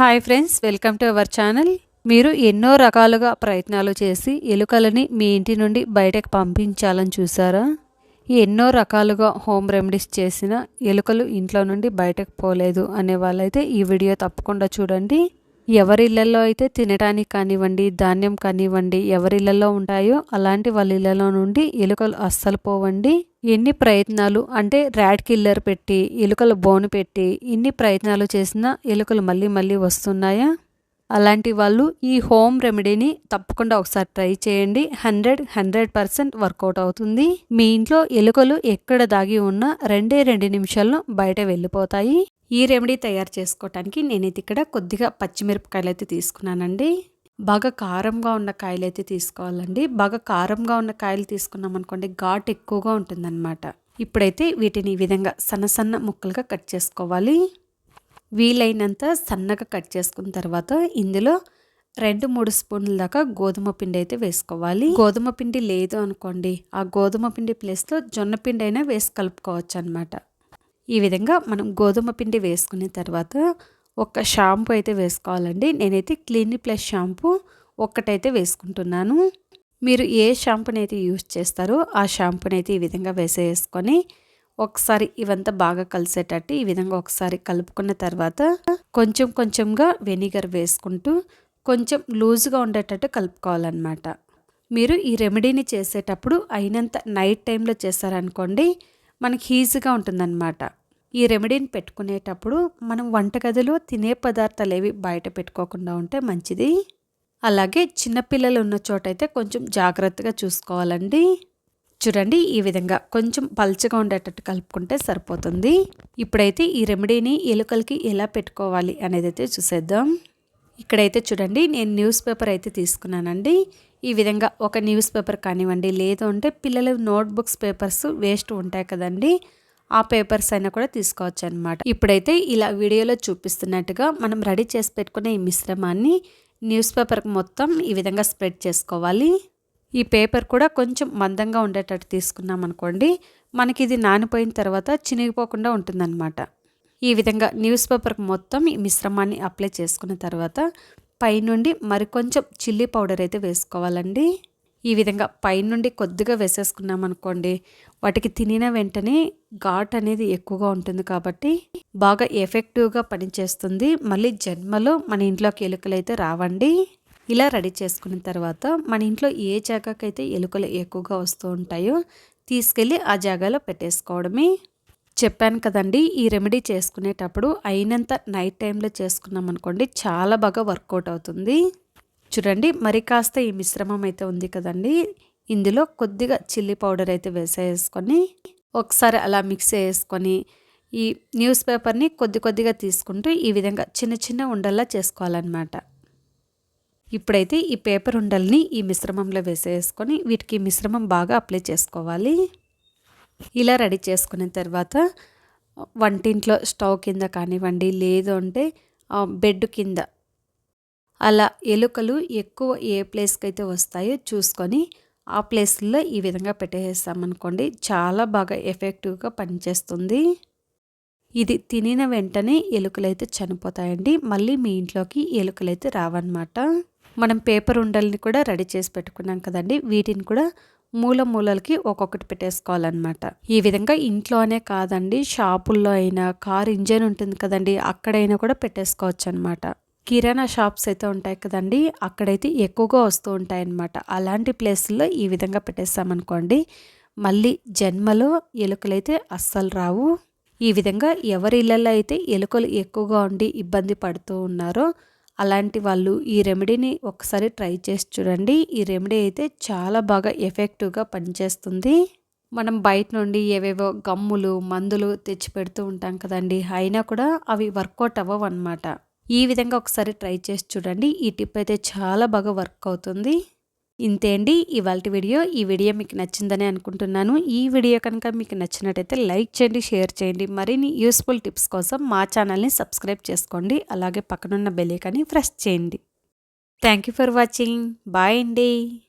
Hi friends welcome to our channel మీరు ఎన్నో రకాలుగా ప్రయత్నాలు చేసి ఎలుకలని మీ ఇంటి నుండి బయటకు పంపించాలని చూసారా? ఎన్నో రకాలుగా హోమ్ రెమెడీస్ చేసిన ఎలుకలు ఇంట్లో నుండి బయటకు పోలేదు అనే వాళ్ళైతే ఈ వీడియో తప్పకుండా చూడండి. ఎవరిళ్ళలో అయితే తినడానికి కానివ్వండి ధాన్యం కానివ్వండి ఎవరిళ్ళలో ఉంటాయో అలాంటి వాళ్ళ ఇళ్ళలో నుండి ఎలుకలు అస్సలు పోవండి. ఎన్ని ప్రయత్నాలు అంటే ర్యాడ్ కిల్లర్ పెట్టి ఎలుకల బోను పెట్టి ఇన్ని ప్రయత్నాలు చేసినా ఎలుకలు మళ్ళీ మళ్ళీ వస్తున్నాయా? అలాంటి వాళ్ళు ఈ హోమ్ రెమెడీని తప్పకుండా ఒకసారి ట్రై చేయండి. హండ్రెడ్ హండ్రెడ్ పర్సెంట్ వర్కౌట్ అవుతుంది. మీ ఇంట్లో ఎలుకలు ఎక్కడ దాగి ఉన్నా రెండే రెండు నిమిషాల్లో బయట వెళ్ళిపోతాయి. ఈ రెమెడీ తయారు చేసుకోవటానికి నేనైతే ఇక్కడ కొద్దిగా పచ్చిమిరపకాయలు అయితే తీసుకున్నానండి. బాగా కారంగా ఉన్న కాయలు అయితే తీసుకోవాలండి. బాగా కారంగా ఉన్న కాయలు తీసుకున్నాం అనుకోండి ఘాట్ ఎక్కువగా ఉంటుందన్నమాట. ఇప్పుడైతే వీటిని ఈ విధంగా సన్న సన్న ముక్కలుగా కట్ చేసుకోవాలి. వీలైనంత సన్నగా కట్ చేసుకున్న తర్వాత ఇందులో రెండు మూడు స్పూన్ల దాకా గోధుమ పిండి అయితే వేసుకోవాలి. గోధుమ పిండి లేదు అనుకోండి ఆ గోధుమ పిండి ప్లేస్లో జొన్న పిండి అయినా వేసి కలుపుకోవచ్చు అనమాట ఈ విధంగా మనం గోధుమ పిండి వేసుకున్న తర్వాత ఒక షాంపూ అయితే వేసుకోవాలండి. నేనైతే క్లీన్ ప్లస్ షాంపూ ఒక్కటైతే వేసుకుంటున్నాను. మీరు ఏ షాంపూని అయితే యూజ్ చేస్తారో ఆ షాంపూని అయితే ఈ విధంగా వేసేసుకొని ఒకసారి ఇవంతా బాగా కలిసేటట్టు ఈ విధంగా ఒకసారి కలుపుకున్న తర్వాత కొంచెం కొంచెంగా వెనిగర్ వేసుకుంటూ కొంచెం లూజ్గా ఉండేటట్టు కలుపుకోవాలన్నమాట. మీరు ఈ రెమెడీని చేసేటప్పుడు అయినంత నైట్ టైంలో చేశారనుకోండి మనకి ఈజీగా ఉంటుందన్నమాట. ఈ రెమెడీని పెట్టుకునేటప్పుడు మనం వంటగదిలో తినే పదార్థాలు ఏవి బయట పెట్టుకోకుండా ఉంటే మంచిది. అలాగే చిన్నపిల్లలు ఉన్న చోటైతే కొంచెం జాగ్రత్తగా చూసుకోవాలండి. చూడండి ఈ విధంగా కొంచెం పల్చగా ఉండేటట్టు కలుపుకుంటే సరిపోతుంది. ఇప్పుడైతే ఈ రెమెడీని ఎలుకలకి ఎలా పెట్టుకోవాలి అనేది అయితే చూసేద్దాం. ఇక్కడైతే చూడండి నేను న్యూస్ పేపర్ అయితే తీసుకున్నానండి. ఈ విధంగా ఒక న్యూస్ పేపర్ కానివ్వండి లేదు అంటే పిల్లల నోట్బుక్స్ పేపర్స్ వేస్ట్ ఉంటాయి కదండి ఆ పేపర్స్ అయినా కూడా తీసుకోవచ్చు అనమాట ఇప్పుడైతే ఇలా వీడియోలో చూపిస్తున్నట్టుగా మనం రెడీ చేసి పెట్టుకునే ఈ మిశ్రమాన్ని న్యూస్ పేపర్కి మొత్తం ఈ విధంగా స్ప్రెడ్ చేసుకోవాలి. ఈ పేపర్ కూడా కొంచెం మందంగా ఉండేటట్టు తీసుకున్నాం అనుకోండి మనకి ఇది నానిపోయిన తర్వాత చినిగిపోకుండా ఉంటుందన్నమాట. ఈ విధంగా న్యూస్ పేపర్కి మొత్తం ఈ మిశ్రమాన్ని అప్లై చేసుకున్న తర్వాత పైనుండి మరికొంచెం చిల్లీ పౌడర్ అయితే వేసుకోవాలండి. ఈ విధంగా పైనుండి కొద్దిగా వేసేసుకున్నాం అనుకోండి వాటికి తినిన వెంటనే ఘాట్ అనేది ఎక్కువగా ఉంటుంది కాబట్టి బాగా ఎఫెక్టివ్గా పనిచేస్తుంది. మళ్ళీ జన్మలో మన ఇంట్లోకి ఎలుకలు అయితే రావండి. ఇలా రెడీ చేసుకున్న తర్వాత మన ఇంట్లో ఏ జాగాకైతే ఎలుకలు ఎక్కువగా వస్తూ ఉంటాయో తీసుకెళ్ళి ఆ జాగాలో పెట్టేసుకోవడమే. చెప్పాను కదండి ఈ రెమెడీ చేసుకునేటప్పుడు అయినంత నైట్ టైంలో చేసుకున్నాం అనుకోండి చాలా బాగా వర్కౌట్ అవుతుంది. చూడండి మరి కాస్త ఈ మిశ్రమం అయితే ఉంది కదండి ఇందులో కొద్దిగా చిల్లీ పౌడర్ అయితే వేసేసుకొని ఒకసారి అలా మిక్స్ చేసుకొని ఈ న్యూస్ పేపర్ని కొద్ది కొద్దిగా తీసుకుంటూ ఈ విధంగా చిన్న చిన్న ఉండల్లా చేసుకోవాలన్నమాట. ఇప్పుడైతే ఈ పేపర్ ఉండల్ని ఈ మిశ్రమంలో వేసేసుకొని వీటికి మిశ్రమం బాగా అప్లై చేసుకోవాలి. ఇలా రెడీ చేసుకున్న తర్వాత వంటింట్లో స్టవ్ కింద కానివ్వండి లేదు అంటే బెడ్ కింద. అలా ఎలుకలు ఎక్కువ ఏ ప్లేస్కి అయితే వస్తాయో చూసుకొని ఆ ప్లేస్లో ఈ విధంగా పెట్టేసామనుకోండి చాలా బాగా ఎఫెక్టివ్గా పనిచేస్తుంది. ఇది తినిన వెంటనే ఎలుకలైతే చనిపోతాయండి మళ్ళీ మీ ఇంట్లోకి ఎలుకలైతే రావన్నమాట. మనం పేపర్ ఉండల్ని కూడా రెడీ చేసి పెట్టుకున్నాం కదండి. వీటిని కూడా మూల మూలలకి ఒక్కొక్కటి పెట్టేసుకోవాలన్నమాట. ఈ విధంగా ఇంట్లోనే కాదండి షాపుల్లో అయినా కార్ ఇంజన్ ఉంటుంది కదండి అక్కడైనా కూడా పెట్టేసుకోవచ్చు అనమాట కిరాణా షాప్స్ అయితే ఉంటాయి కదండి అక్కడైతే ఎక్కువగా వస్తూ ఉంటాయి అన్నమాట అలాంటి ప్లేస్లో ఈ విధంగా పెట్టేస్తామనుకోండి మళ్ళీ జన్మలో ఎలుకలైతే అస్సలు రావు. ఈ విధంగా ఎవరి ఇళ్ళల్లో అయితే ఎలుకలు ఎక్కువగా ఉండి ఇబ్బంది పడుతూ ఉన్నారో అలాంటి వాళ్ళు ఈ రెమెడీని ఒకసారి ట్రై చేసి చూడండి. ఈ రెమెడీ అయితే చాలా బాగా ఎఫెక్టివ్గా పనిచేస్తుంది. మనం బయట నుండి ఏవేవో గమ్ములు మందులు తెచ్చి పెడుతూ ఉంటాం కదండి. అయినా కూడా అవి వర్కౌట్ అవ్వవు అనమాట ఈ విధంగా ఒకసారి ట్రై చేసి చూడండి. ఈ టిప్ అయితే చాలా బాగా వర్క్ అవుతుంది. ఇంతే అండి. ఇవాళ వీడియో ఈ వీడియో మీకు నచ్చిందని అనుకుంటున్నాను. ఈ వీడియో కనుక మీకు నచ్చినట్టయితే లైక్ చేయండి షేర్ చేయండి. మరిన్ని యూస్ఫుల్ టిప్స్ కోసం మా ఛానల్ని సబ్స్క్రైబ్ చేసుకోండి. అలాగే పక్కనున్న బెల్ ప్రెస్ చేయండి. Thank you for watching. Bye అండి.